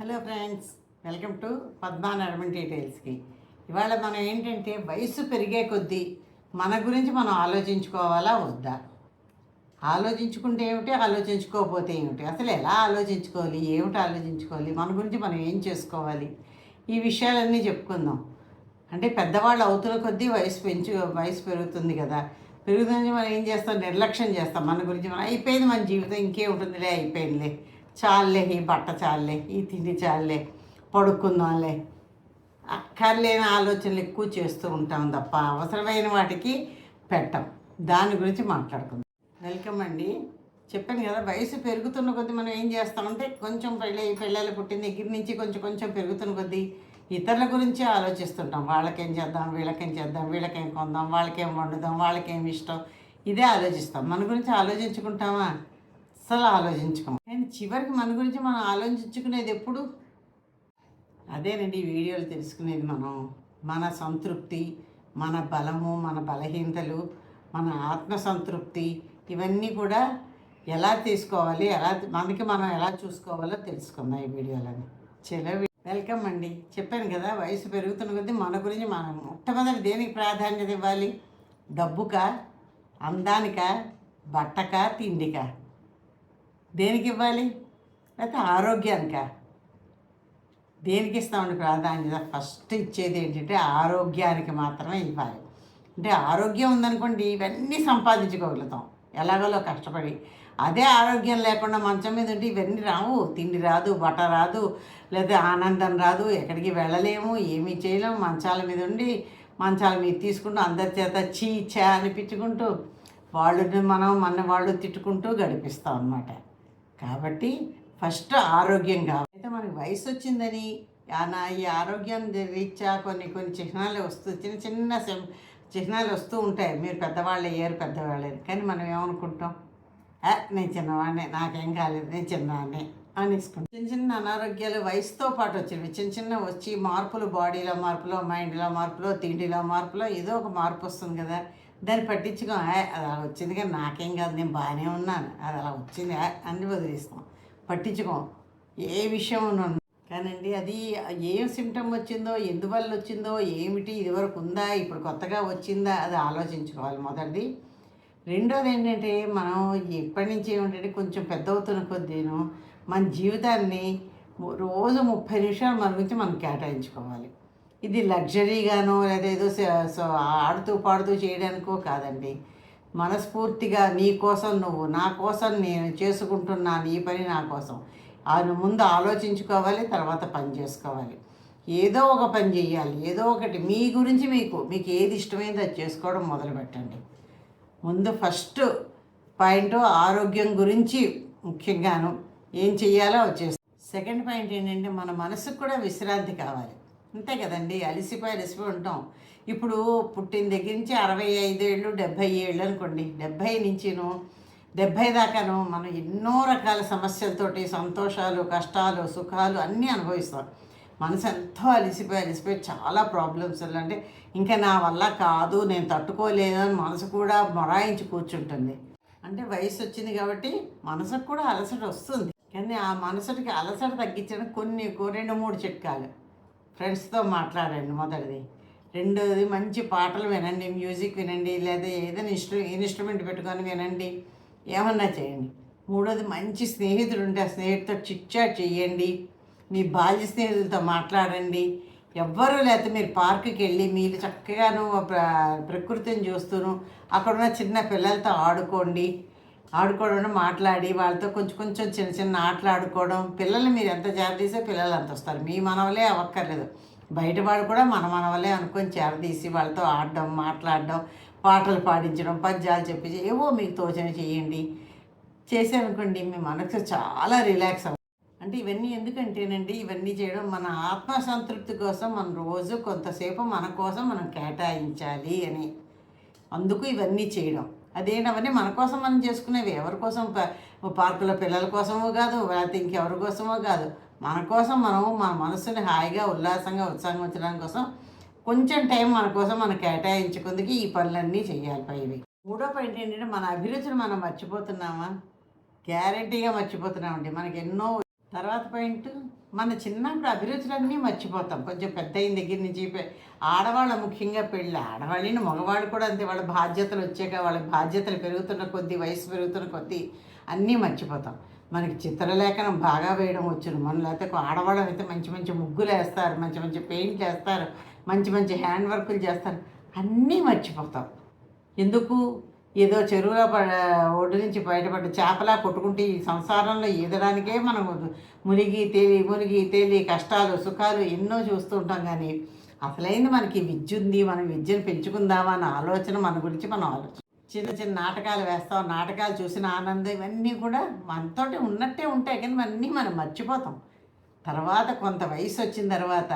Hello friends welcome to Padma నర్మన్ డీటెయిల్స్కి. ఇవాళ మనం ఏంటంటే వయసు పెరిగే కొద్దీ మన గురించి మనం ఆలోచించుకోవాలా వద్దా? ఆలోచించుకుంటే ఏమిటి ఆలోచించుకోకపోతే ఏమిటి? అసలు ఎలా ఆలోచించుకోవాలి ఏమిటి ఆలోచించుకోవాలి మన గురించి మనం ఏం చేసుకోవాలి? ఈ విషయాలన్నీ చెప్పుకుందాం. అంటే పెద్దవాళ్ళు అవుతున్న కొద్దీ వయసు పెంచు వయసు పెరుగుతుంది కదా. పెరుగుతుంది మనం ఏం చేస్తాం? నిర్లక్ష్యం చేస్తాం. మన గురించి మనం అయిపోయింది మన జీవితం ఇంకే ఉంటుందిలే అయిపోయిందిలే. చాలే ఈ బట్ట చాలే ఈ తిండి చాలులే పడుకుందాంలే. అక్కర్లేని ఆలోచనలు ఎక్కువ చేస్తూ ఉంటాం తప్ప అవసరమైన వాటికి పెట్టం. దాని గురించి మాట్లాడుకుందాం. వెల్కమ్ అండి. చెప్పాను కదా వయసు పెరుగుతున్న కొద్దీ మనం ఏం చేస్తామంటే కొంచెం పెళ్ళి పిల్లలు పుట్టిన దగ్గర నుంచి కొంచెం కొంచెం పెరుగుతున్న కొద్దీ ఇతరుల గురించి ఆలోచిస్తుంటాం. వాళ్ళకేం చేద్దాం వీళ్ళకేం చేద్దాం వీళ్ళకేం కొందాం వాళ్ళకేం వండుదాం వాళ్ళకేం ఇష్టం? ఇదే ఆలోచిస్తాం. మన గురించి ఆలోచించుకుంటామా? అసలు ఆలోచించుకోం. చివరికి మన గురించి మనం ఆలోచించుకునేది ఎప్పుడు? అదేనండి ఈ వీడియోలు తెలుసుకునేది మనం. మన సంతృప్తి మన బలము మన బలహీనతలు మన ఆత్మ సంతృప్తి ఇవన్నీ కూడా ఎలా తీసుకోవాలి ఎలా మనకి మనం ఎలా చూసుకోవాలో తెలుసుకుందాం ఈ వీడియోలని చలో వెల్కమ్ అండి. చెప్పాను కదా వయసు పెరుగుతున్న కొద్దీ మన గురించి మనం మొట్టమొదటి దేనికి ప్రాధాన్యత ఇవ్వాలి? డబ్బుకా అందానికా బట్టక తిండికా? దేనికి ఇవ్వాలి? లేకపోతే ఆరోగ్యానికా? దేనికి ఇస్తామండి ప్రాధాన్యత ఫస్ట్ ఇచ్చేది ఏంటంటే ఆరోగ్యానికి మాత్రమే ఇవ్వాలి. అంటే ఆరోగ్యం ఉందనుకోండి ఇవన్నీ సంపాదించుకోగలుగుతాం. ఎలాగోలో కష్టపడి. అదే ఆరోగ్యం లేకుండా మంచం మీద ఉంటే ఇవన్నీ రావు. తిండి రాదు బట్ట రాదు లేదా ఆనందం రాదు. ఎక్కడికి వెళ్ళలేము ఏమీ చేయలేము. మంచాల మీద ఉండి మంచాల మీద తీసుకుంటూ అందరి చేత చీ చా అనిపించుకుంటూ వాళ్ళు మనం మన వాళ్ళు తిట్టుకుంటూ గడిపిస్తాం అన్నమాట. కాబట్టి ఫస్ట్ ఆరోగ్యం కావాలి. అయితే మనకి వయసు వచ్చిందని ఆనా నా ఈ ఆరోగ్యాన్ని రీత్యా కొన్ని కొన్ని చిహ్నాలు వస్తూ చిన్న చిన్న చిహ్నాలు వస్తూ ఉంటాయి. మీరు పెద్దవాళ్ళు అయ్యారు పెద్దవాళ్ళు కానీ మనం ఏమనుకుంటాం? నేను చిన్నవాడిని నాకేం కాలేదు నేను చిన్నవాడిని అనేసుకుంటాం. చిన్న చిన్న అనారోగ్యాలు వయసుతో పాటు వచ్చినవి. చిన్న చిన్న వచ్చి మార్పులు బాడీలో మార్పులో మైండ్లో మార్పులో తిండిలో మార్పులో ఏదో ఒక మార్పు వస్తుంది కదా. దాన్ని పట్టించుకో. అది అలా వచ్చింది కానీ నాకేం కాదు నేను బాగానే ఉన్నాను. అది అలా వచ్చింది అని వదిలేస్తాం పట్టించుకో. ఏ విషయం కానండి అది ఏం సిమ్టమ్ వచ్చిందో ఎందువల్ల వచ్చిందో ఏమిటి ఇదివరకు ఉందా ఇప్పుడు కొత్తగా వచ్చిందా అది ఆలోచించుకోవాలి మొదటిది. రెండోది ఏంటంటే మనం ఎప్పటి నుంచి ఏమిటంటే కొంచెం పెద్ద అవుతున్న కొద్దీను మన జీవితాన్ని రోజు ముప్పై నిమిషాలు మన గురించి మనం కేటాయించుకోవాలి. ఇది లగ్జరీగానో లేదా ఏదో సో ఆడుతూ పాడుతూ చేయడానికో కాదండి. మనస్ఫూర్తిగా నీ కోసం నువ్వు నా కోసం నేను చేసుకుంటున్నా నీ పని నా కోసం. ఆయన ముందు ఆలోచించుకోవాలి తర్వాత పని చేసుకోవాలి. ఏదో ఒక పని చేయాలి ఏదో ఒకటి. మీ గురించి మీకు మీకు ఏది ఇష్టమైందో అది చేసుకోవడం మొదలు పెట్టండి. ముందు ఫస్ట్ పాయింట్ ఆరోగ్యం గురించి ముఖ్యంగాను ఏం చెయ్యాలో వచ్చేసి సెకండ్ పాయింట్ ఏంటంటే మన మనసుకు కూడా విశ్రాంతి కావాలి. అంతే కదండి అలసిపోయి అలసిపోయి ఉంటాం. ఇప్పుడు పుట్టిన దగ్గర నుంచి అరవై ఐదేళ్ళు డెబ్భై ఏళ్ళు అనుకోండి డెబ్భై నుంచిను డెబ్భై దాకాను మనం ఎన్నో రకాల సమస్యలతోటి సంతోషాలు కష్టాలు సుఖాలు అన్నీ అనుభవిస్తాం. మనసు ఎంతో అలిసిపోయి అలిసిపోయి చాలా ప్రాబ్లమ్స్ అంటే ఇంకా నా వల్ల కాదు నేను తట్టుకోలేదు అని మనసు కూడా మొరాయించి కూర్చుంటుంది. అంటే వయసు వచ్చింది కాబట్టి మనసుకు కూడా అలసట వస్తుంది. కానీ ఆ మనసుకి అలసట తగ్గించడం కొన్ని రెండు మూడు చిట్కాలు. ఫ్రెండ్స్తో మాట్లాడండి మొదటిది. రెండోది మంచి పాటలు వినండి మ్యూజిక్ వినండి లేదా ఏదైనా ఇన్స్ట్రు ఇన్స్ట్రుమెంట్ పెట్టుకొని వినండి ఏమన్నా చేయండి. మూడోది మంచి స్నేహితుడు ఉంటే ఆ స్నేహితుడితో చిట్చాట్ చేయండి మీ బాల్య స్నేహితులతో మాట్లాడండి. ఎవ్వరూ లేకపోతే మీరు పార్కుకి వెళ్ళి మీరు చక్కగాను ప్రకృతిని చూస్తూను అక్కడున్న చిన్న పిల్లలతో ఆడుకోండి ఆడుకోవడం మాట్లాడి వాళ్ళతో కొంచెం కొంచెం చిన్న చిన్న ఆటలు ఆడుకోవడం. పిల్లల్ని మీరు ఎంత చేరదీసే పిల్లలు అంత వస్తారు. మీ మనవలే అవ్వక్కర్లేదు. బయట కూడా మన మనవలే అనుకొని చేరదీసి వాళ్ళతో ఆడడం మాట్లాడడం పాటలు పాడించడం పద్యాలు చెప్పి ఏవో మీకు తోచన చేయండి. చేశారనుకోండి మీ మనసు చాలా రిలాక్స్ అవుతుంది అంటే ఇవన్నీ ఎందుకంటేనండి ఇవన్నీ చేయడం మన ఆత్మ సంతృప్తి కోసం మనం రోజు కొంతసేపు మన కోసం మనం కేటాయించాలి అని. అందుకు ఇవన్నీ చేయడం. అదేంటవన్నీ మన కోసం మనం చేసుకునేవి. ఎవరి కోసం? పార్కులో పిల్లల కోసమో కాదు లేకపోతే ఇంకెవరి కోసమో కాదు. మన కోసం మనం మన మనసుని హాయిగా ఉల్లాసంగా ఉత్సాహం ఉంచడానికి కోసం కొంచెం టైం మన కోసం మనం కేటాయించుకుందుకు ఈ పనులన్నీ చేయాలి పైవి మూడో పాయింట్ ఏంటంటే మన అభిరుచిని మనం మర్చిపోతున్నామా? గ్యారంటీగా మర్చిపోతున్నామండి. మనకి ఎన్నో తర్వాత పాయింట్ మన చిన్నప్పుడు అభిరుచులన్నీ మర్చిపోతాం. కొంచెం పెద్ద అయిన దగ్గర నుంచి ఆడవాళ్ళ ముఖ్యంగా పెళ్ళి ఆడవాళ్ళని మగవాళ్ళు కూడా అంతే వాళ్ళ బాధ్యతలు వచ్చాక వాళ్ళ బాధ్యతలు పెరుగుతున్న కొద్దీ వయసు పెరుగుతున్న కొద్దీ అన్నీ మర్చిపోతాం. మనకి చిత్రలేఖనం బాగా వేయడం వచ్చును. మన లేకపోతే ఆడవాళ్ళం అయితే మంచి మంచి ముగ్గులు వేస్తారు మంచి మంచి పెయింట్లు వేస్తారు మంచి మంచి హ్యాండ్ వర్కులు చేస్తారు. అన్నీ మర్చిపోతాం. ఎందుకు? ఏదో చెరువులో పడ ఒడ్డు నుంచి బయటపడ్డ చేపలా కొట్టుకుంటే ఈ సంసారంలో ఈదడానికే మనం మునిగి తేలి మునిగి తేలి కష్టాలు సుఖాలు ఎన్నో చూస్తూ ఉంటాం కానీ అసలైంది మనకి విద్య ఉంది మనం విద్యను పెంచుకుందామా అన్న ఆలోచన మన గురించి మనం ఆలోచన చిన్న చిన్న నాటకాలు వేస్తాం నాటకాలు చూసిన ఆనందం ఇవన్నీ కూడా మనతోటి ఉన్నట్టే ఉంటాయి కానీ అన్నీ మనం మర్చిపోతాం. తర్వాత కొంత వయసు వచ్చిన తర్వాత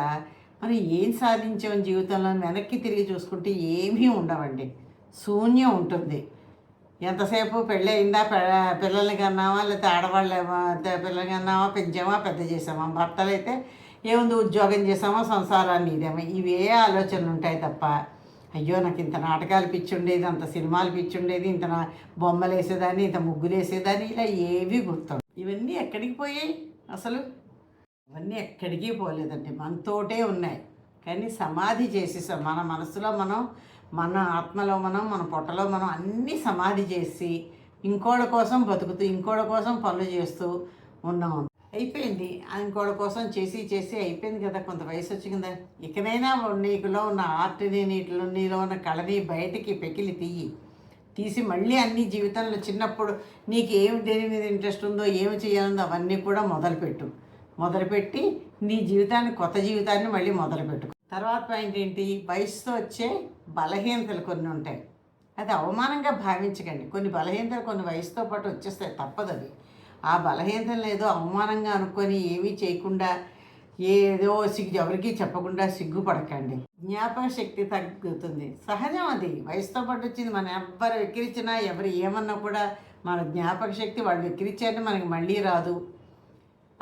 మనం ఏం సాధించాం జీవితంలో వెనక్కి తిరిగి చూసుకుంటే ఏమీ ఉండవండి. శూన్యం ఉంటుంది. ఎంతసేపు పెళ్ళి అయిందా? పె- పిల్లల్ని లేకపోతే ఆడవాళ్ళు పిల్లల్ని కన్నామా పెంచామా పెద్ద చేసామా భర్తలు అయితే ఏముంది? ఉద్యోగం చేసామా సంసారాన్ని ఇదేమో. ఇవే ఆలోచనలు ఉంటాయి తప్ప అయ్యో నాకు ఇంత నాటకాలు పిచ్చి ఉండేది అంత సినిమాలు పిచ్చి ఉండేది ఇంత బొమ్మలు వేసేదాన్ని ఇంత ముగ్గులు వేసేదాన్ని ఇలా ఏవి గుర్తు ఇవన్నీ ఎక్కడికి పోయాయి అసలు? ఇవన్నీ ఎక్కడికి పోలేదండి. మనతోటే ఉన్నాయి. కానీ సమాధి చేసేసాం. మన మనసులో మనం మన ఆత్మలో మనం మన పొట్టలో మనం అన్నీ సమాధి చేసి ఇంకోళ్ళ కోసం బతుకుతూ ఇంకోళ్ళ కోసం పనులు చేస్తూ ఉన్నాం. అయిపోయింది. ఇంకోళ్ళ కోసం చేసి చేసి అయిపోయింది కదా. కొంత వయసు వచ్చి కదా. ఇకనైనా నీకులో ఉన్న ఆర్ట్ని నీటిలో నీలో ఉన్న కళని బయటికి పెకిలి తీయి. తీసి మళ్ళీ అన్ని జీవితంలో చిన్నప్పుడు నీకు ఏమి దేని మీద ఇంట్రెస్ట్ ఉందో ఏమి చేయాలందో అవన్నీ కూడా మొదలుపెట్టు. మొదలుపెట్టి నీ జీవితాన్ని కొత్త జీవితాన్ని మళ్ళీ మొదలుపెట్టు తర్వాత పాయింట్ ఏంటి? వయసుతో వచ్చే బలహీనతలు కొన్ని ఉంటాయి. అది అవమానంగా భావించకండి. కొన్ని బలహీనతలు కొన్ని వయసుతో పాటు వచ్చేస్తాయి. తప్పదు అది. ఆ బలహీనతలు ఏదో అవమానంగా అనుకొని ఏమీ చేయకుండా ఏదో సిగ్గు ఎవరికి చెప్పకుండా సిగ్గుపడకండి. జ్ఞాపక శక్తి తగ్గుతుంది. సహజం అది. వయసుతో పాటు వచ్చింది. మనం ఎవ్వరు వెక్కిరించినా ఎవరు ఏమన్నా కూడా మన జ్ఞాపక శక్తి వాళ్ళు వెక్కిరించారని మనకి మళ్ళీ రాదు.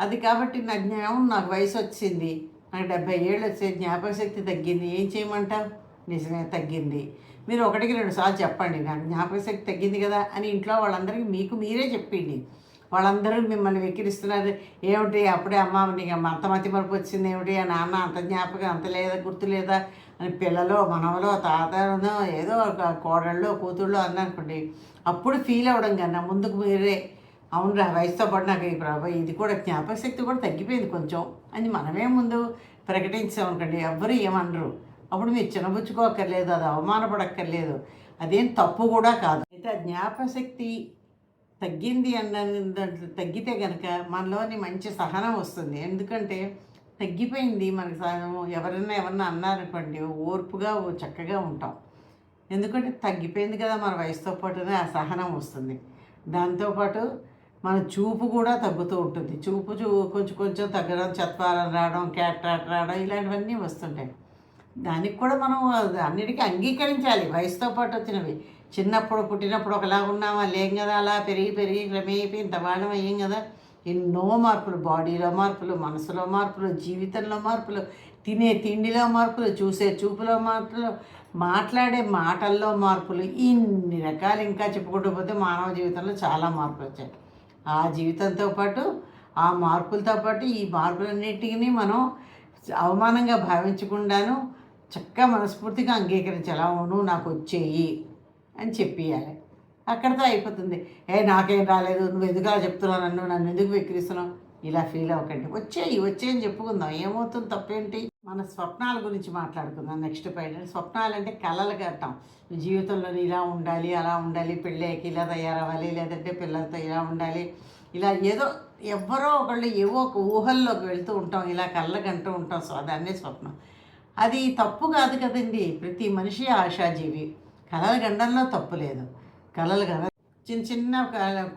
అది కాబట్టి నా జ్ఞానం నాకు వయసు వచ్చింది. నాకు డెబ్బై ఏళ్ళు వచ్చే జ్ఞాపక శక్తి తగ్గింది. ఏం చేయమంటావు? నిజమే తగ్గింది. మీరు ఒకటికి రెండు సార్లు చెప్పండి. నాకు జ్ఞాపక శక్తి తగ్గింది కదా అని ఇంట్లో వాళ్ళందరికీ మీకు మీరే చెప్పింది వాళ్ళందరూ మిమ్మల్ని వెక్కిరిస్తున్నారు. ఏమిటి? అప్పుడే అమ్మ నీకు అంత మతి మరపు వచ్చింది. ఏమిటి? ఆ నాన్న అంత జ్ఞాపకం అంత లేదా గుర్తు లేదా అని పిల్లలో మనవలో తాతనో ఏదో ఒక కోడళ్ళు కూతుళ్ళు అందనుకోండి అప్పుడు ఫీల్ అవ్వడం కన్నా ముందుకు మీరే అవునురా వయసుతో పాటు నాకు ఈ ప్రభావ ఇది కూడా జ్ఞాపక శక్తి కూడా తగ్గిపోయింది కొంచెం. అని మనమే ముందు ప్రకటించామనుకోండి ఎవ్వరు ఏమనరు. అప్పుడు మీరు చిన్నబుచ్చుకోక్కర్లేదు అది అవమానపడక్కర్లేదు. అదేం తప్పు కూడా కాదు. అయితే ఆ తగ్గింది అన్న దాంట్లో తగ్గితే కనుక మనలోని మంచి సహనం వస్తుంది. ఎందుకంటే తగ్గిపోయింది మనకి సహనం. ఎవరైనా ఎవరన్నా అన్నారనుకోండి ఓర్పుగా ఓ చక్కగా ఉంటాం. ఎందుకంటే తగ్గిపోయింది కదా మన వయసుతో పాటునే ఆ సహనం వస్తుంది. దాంతోపాటు మన చూపు కూడా తగ్గుతూ ఉంటుంది. చూపు చూ కొంచెం కొంచెం తగ్గడం చత్వారం రావడం క్యాట్రాట్ రావడం ఇలాంటివన్నీ వస్తుంటాయి. దానికి కూడా మనం అన్నిటికీ అంగీకరించాలి. వయసుతో పాటు వచ్చినవి. చిన్నప్పుడు పుట్టినప్పుడు ఒకలా ఉన్నామా లేం కదా అలా పెరిగి పెరిగి క్రమేపీ ఇంత వాళ్ళం అయ్యాం కదా? ఎన్నో మార్పులు. బాడీలో మార్పులు మనసులో మార్పులు జీవితంలో మార్పులు తినే తిండిలో మార్పులు చూసే చూపులో మార్పులు మాట్లాడే మాటల్లో మార్పులు. ఇన్ని రకాలు ఇంకా చెప్పుకుంటూ పోతే మానవ జీవితంలో చాలా మార్పులు వచ్చాయి. ఆ జీవితంతో పాటు ఆ మార్పులతో పాటు ఈ మార్పులన్నిటికీ మనం అవమానంగా భావించకుండాను చక్కగా మనస్ఫూర్తిగా అంగీకరించాలి. అవును నాకు వచ్చేయి అని చెప్పియాలి అక్కడితో అయిపోతుంది. ఏ నాకేం రాలేదు నువ్వు ఎందుకు చెప్తున్నావు నన్ను? నన్ను ఎందుకు వెక్కిరిస్తున్నావు? ఇలా ఫీల్ అవ్వకండి. వచ్చేయి వచ్చేయని చెప్పుకుందాం. ఏమవుతుంది? తప్పేంటి? మన స్వప్నాల గురించి మాట్లాడుకుందాం నెక్స్ట్ పాయింట్. స్వప్నాలు అంటే కళలు కట్టాం జీవితంలో ఇలా ఉండాలి అలా ఉండాలి పెళ్ళేకి ఇలా తయారవ్వాలి లేదంటే పిల్లలతో ఇలా ఉండాలి ఇలా ఏదో ఎవరో ఒకళ్ళు ఏవో ఒక ఊహల్లోకి వెళ్తూ ఉంటాం ఇలా కళ్ళ కంటూ ఉంటాం. సో దాన్నే స్వప్నం. అది తప్పు కాదు కదండి. ప్రతి మనిషి ఆశాజీవి. కళలు గండంలో తప్పు లేదు. కళలు కదా. చిన్న చిన్న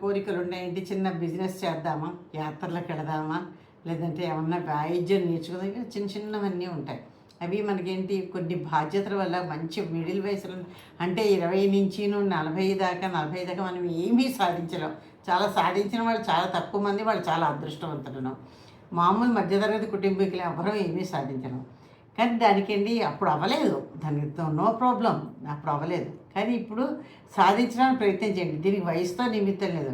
కోరికలు ఉన్నాయండి. చిన్న బిజినెస్ చేద్దామా? యాత్రలకు వెళదామా లేదంటే ఏమన్నా వాయిద్యం నేర్చుకుందాం చిన్న చిన్నవన్నీ ఉంటాయి. అవి మనకేంటి? కొన్ని బాధ్యతల వల్ల మంచి మిడిల్ వయసులో అంటే ఇరవై నుంచి నలభై దాకా నలభై దాకా మనం ఏమీ సాధించలేం. చాలా సాధించిన వాళ్ళు చాలా తక్కువ మంది వాళ్ళు చాలా అదృష్టవంతులను. మామూలు మధ్యతరగతి కుటుంబీకులు ఎవరూ ఏమీ సాధించలేం. కానీ దానికండి అప్పుడు అవ్వలేదు. దానికి నో ప్రాబ్లం. అప్పుడు అవ్వలేదు. కానీ ఇప్పుడు సాధించడానికి ప్రయత్నించండి దీనికి వయసుతో నిమిత్తం లేదు.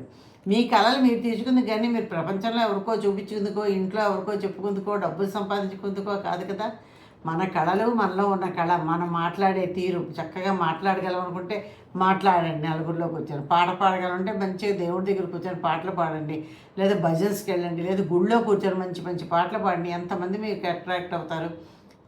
మీ కళలు మీరు తీసుకుంది కానీ మీరు ప్రపంచంలో ఎవరికో చూపించుకుందుకో ఇంట్లో ఎవరికో చెప్పుకుందుకో డబ్బులు సంపాదించుకుందుకో కాదు కదా. మన కళలు మనలో ఉన్న కళ మనం మాట్లాడే తీరు చక్కగా మాట్లాడగలం అనుకుంటే మాట్లాడండి నలుగురిలో కూర్చొని పాట పాడగలంటే మంచిగా దేవుడి దగ్గర కూర్చొని పాటలు పాడండి. లేదా భజన్స్కి వెళ్ళండి. లేదా గుళ్ళో కూర్చొని మంచి మంచి పాటలు పాడండి. ఎంతమంది మీకు అట్రాక్ట్ అవుతారు?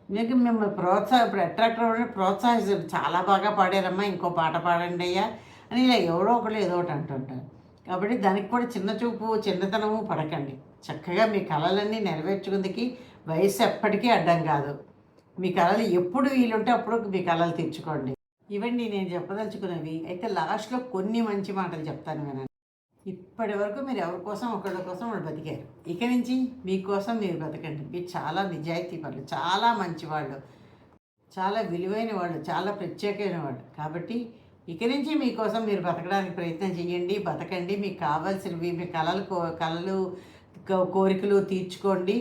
మీకు మిమ్మల్ని ప్రోత్సాహ ఇప్పుడు అట్రాక్ట్ అవ్వడం ప్రోత్సాహిస్తారు చాలా బాగా పాడారమ్మా ఇంకో పాట పాడండి అయ్యా అని ఇలా ఎవరో ఒకళ్ళు ఏదో ఒకటి అంటుంటారు. కాబట్టి దానికి కూడా చిన్న చూపు చిన్నతనము పడకండి. చక్కగా మీ కళలన్నీ నెరవేర్చుకుందికి వయసు ఎప్పటికీ అడ్డం కాదు. మీ కళలు ఎప్పుడు వీలుంటే అప్పుడు మీ కళలు తీర్చుకోండి ఇవన్నీ నేను చెప్పదలుచుకున్నవి. అయితే లాస్ట్లో కొన్ని మంచి మాటలు చెప్తాను వినండి. ఇప్పటి వరకు మీరు ఎవరి కోసం ఒకళ్ళ కోసం వాళ్ళు బతికారు. ఇక నుంచి మీకోసం మీరు బతకండి మీరు చాలా నిజాయితీ వాళ్ళు చాలా మంచివాళ్ళు చాలా విలువైన వాళ్ళు చాలా ప్రత్యేకమైన వాళ్ళు. కాబట్టి ఇక నుంచి మీకోసం మీరు బతకడానికి ప్రయత్నం చేయండి బతకండి మీకు కావాల్సినవి మీ కళలు కో కళలు కోరికలు తీర్చుకోండి.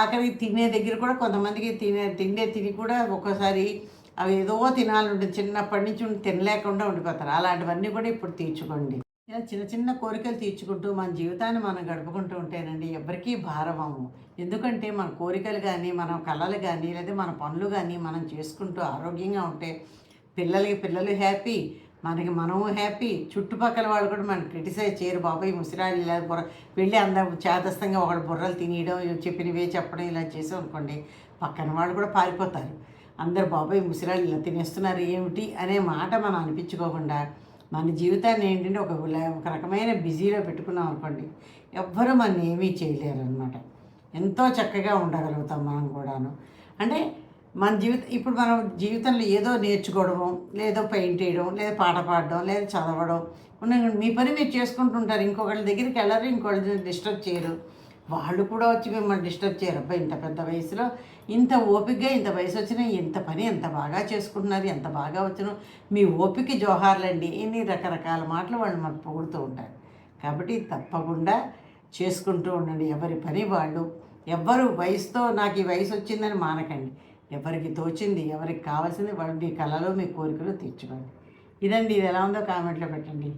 ఆఖరికి తినే దగ్గర కూడా కొంతమందికి తినే తిండే తిని కూడా ఒక్కోసారి అవి ఏదో తినాలి ఉంటుంది చిన్నప్పటి నుంచి తినలేకుండా ఉండిపోతారు. అలాంటివన్నీ కూడా ఇప్పుడు తీర్చుకోండి. ఇలా చిన్న చిన్న కోరికలు తీర్చుకుంటూ మన జీవితాన్ని మనం గడుపుకుంటూ ఉంటేనండి ఎవరికీ అవ్వము ఎందుకంటే మన కోరికలు కానీ మన కళలు కానీ లేదా మన పనులు కానీ మనం చేసుకుంటూ ఆరోగ్యంగా ఉంటే పిల్లలకి పిల్లలు హ్యాపీ మనకి మనము హ్యాపీ. చుట్టుపక్కల వాళ్ళు కూడా మనం క్రిటిసైజ్ చేయరు. బాబాయ్ ముసిరాళ్ళు ఇలా బుర్ర వెళ్ళి అందరూ చేతస్థంగా ఒకడు బుర్రలు తినేయడం చెప్పినవే చెప్పడం ఇలా చేసాం అనుకోండి పక్కన వాళ్ళు కూడా పారిపోతారు. అందరు బాబాయ్ ముసిరాళ్ళు ఇలా తినేస్తున్నారు ఏమిటి? అనే మాట మనం అనిపించుకోకుండా మన జీవితాన్ని ఏంటంటే ఒక ఒక రకమైన బిజీలో పెట్టుకున్నాం అనుకోండి ఎవ్వరూ మన ఏమీ చేయలేరు అనమాట ఎంతో చక్కగా ఉండగలుగుతాం మనం కూడాను. అంటే మన జీవితం ఇప్పుడు మనం జీవితంలో ఏదో నేర్చుకోవడము లేదో పెయింట్ వేయడం లేదా పాట పాడడం లేదా చదవడం ఉన్న మీ పని మీరు చేసుకుంటుంటారు. ఇంకొకళ్ళ దగ్గరికి వెళ్ళరు ఇంకొకళ్ళ డిస్టర్బ్ చేయరు. వాళ్ళు కూడా వచ్చి మిమ్మల్ని డిస్టర్బ్ చేయరు. అబ్బాయి ఇంత పెద్ద వయసులో ఇంత ఓపికగా ఇంత వయసు వచ్చినా ఇంత పని ఎంత బాగా చేసుకుంటున్నారు ఎంత బాగా వచ్చినా? మీ ఓపిక జోహార్లండి. ఇన్ని రకరకాల మాటలు వాళ్ళు మనకు పొగుడుతూ ఉంటారు. కాబట్టి తప్పకుండా చేసుకుంటూ ఉండండి. ఎవరి పని వాళ్ళు. ఎవ్వరు వయసుతో నాకు ఈ వయసు వచ్చిందని మానకండి. ఎవరికి తోచింది ఎవరికి కావాల్సింది వాళ్ళు మీ కళలో మీ కోరికలు తీర్చుకోండి. ఇదండి ఇది ఎలా ఉందో కామెంట్లో పెట్టండి.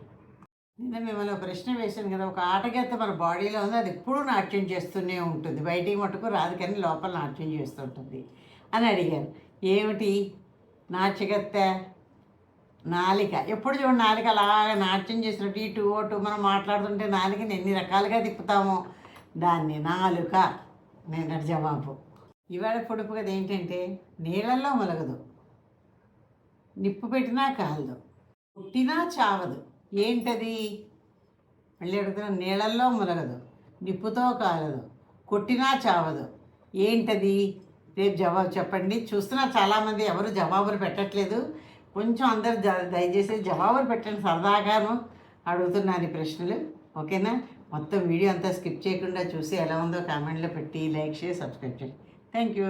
నిన్న మిమ్మల్ని ఒక ప్రశ్న వేశాను కదా ఒక ఆటగత్త మన బాడీలో ఉంది అది ఎప్పుడూ నాట్యం చేస్తూనే ఉంటుంది. బయటికి మటుకు రాదు కానీ లోపల నాట్యం చేస్తుంటుంది అని అడిగారు. ఏమిటి? నాట్యగత్త నాలిక. ఎప్పుడు చూడండి నాలిక అలాగే నాట్యం చేసినట్టు ఇటు ఓటు మనం మాట్లాడుతుంటే నాలికని ఎన్ని రకాలుగా తిప్పుతామో. దాన్ని నాలుక నేను జవాబు. ఇవాళ పొడుపు కదా ఏంటంటే నీళ్ళల్లో మొలగదు. నిప్పు పెట్టినా కాలదు. పుట్టినా చావదు. ఏంటది? మళ్ళీ అడుగుతున్నా నీళ్ళల్లో మునగదు నిప్పుతో కాలదు కొట్టినా చావదు. ఏంటది? రేపు జవాబు చెప్పండి. చూస్తున్నా చాలామంది ఎవరు జవాబులు పెట్టట్లేదు. కొంచెం అందరు దయచేసి జవాబులు పెట్టండి సరదాగాను అడుగుతున్నాను ఈ ప్రశ్నలు. ఓకేనా? మొత్తం వీడియో అంతా స్కిప్ చేయకుండా చూసి ఎలా ఉందో కామెంట్లో పెట్టి లైక్ చేసి సబ్స్క్రైబ్ చేయండి. Thank you.